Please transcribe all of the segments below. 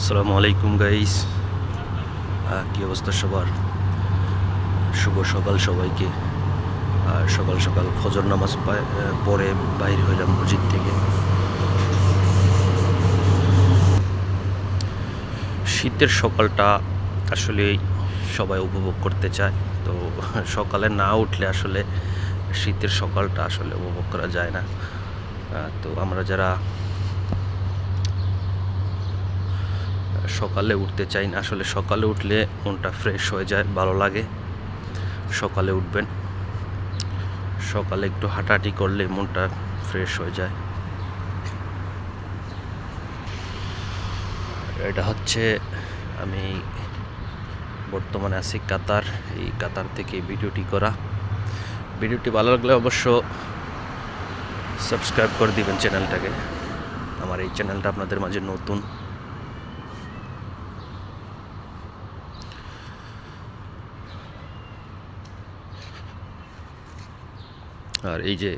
আসসালামু আলাইকুম গাইস কী অবস্থা সবার? শুভ সকাল সবাইকে। আর সকাল সকাল ফজর নামাজ পরে বাইরে হইলাম মসজিদ থেকে। শীতের সকালটা আসলে সবাই উপভোগ করতে চায়। তো সকালে না উঠলে আসলে শীতের সকালটা আসলে উপভোগ করা যায় না। তো আমরা যারা সকালে উঠতে চাই না। আসলে সকালে উঠলে মনটা ফ্রেশ হয়ে যায়, ভালো লাগে। সকালে উঠবেন। সকালে একটু হাঁটাহাঁটি করলে মনটা ফ্রেশ হয়ে যায়। এটা হচ্ছে আমি বর্তমানে আছি কাতার। এই কাতার থেকে ভিডিওটি করা। ভিডিওটি ভালো লাগলে অবশ্য সাবস্ক্রাইব করে দিবেন চ্যানেলটাকে। আমার এই চ্যানেলটা আপনাদের মাঝে নতুন। আর এই যে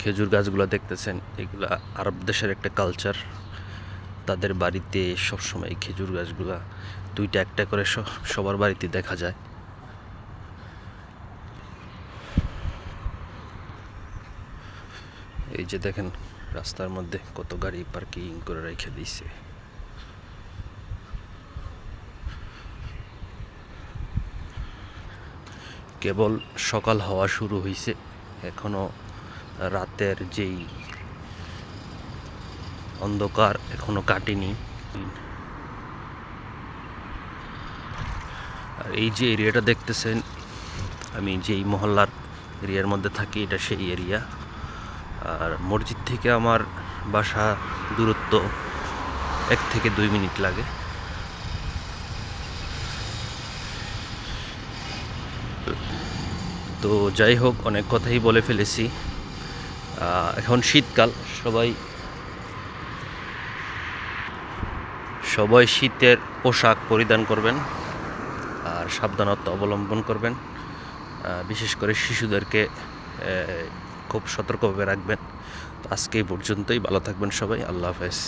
খেজুর গাছগুলো দেখতেছেন, এগুলা আরব দেশের একটা কালচার তাদের বাড়িতে সবসময় খেজুর গাছগুলা দুইটা একটা করে সবার বাড়িতে দেখা যায়। এই যে দেখেন, রাস্তার মধ্যে কত গাড়ি পার্কিং করে রেখে দিয়েছে। কেবল সকাল হওয়া শুরু হয়েছে এখনও রাতের যেই অন্ধকার এখনও কাটেনি। আর এই যে এরিয়াটা দেখতেছেন, আমি যেই মহল্লার এরিয়ার মধ্যে থাকি, এটা সেই এরিয়া। আর মসজিদ থেকে আমার বাসা দূরত্ব এক থেকে দুই মিনিট লাগে। তো যাই হোক, অনেক কথাই বলে ফেলেছি। এখন শীতকাল, সবাই সবাই শীতের পোশাক পরিধান করবেন আর সাবধানতা অবলম্বন করবেন। বিশেষ করে শিশুদেরকে খুব সতর্কভাবে রাখবেন। তো আজকে এই পর্যন্তই, ভালো থাকবেন সবাই, আল্লাহ হাফেজ।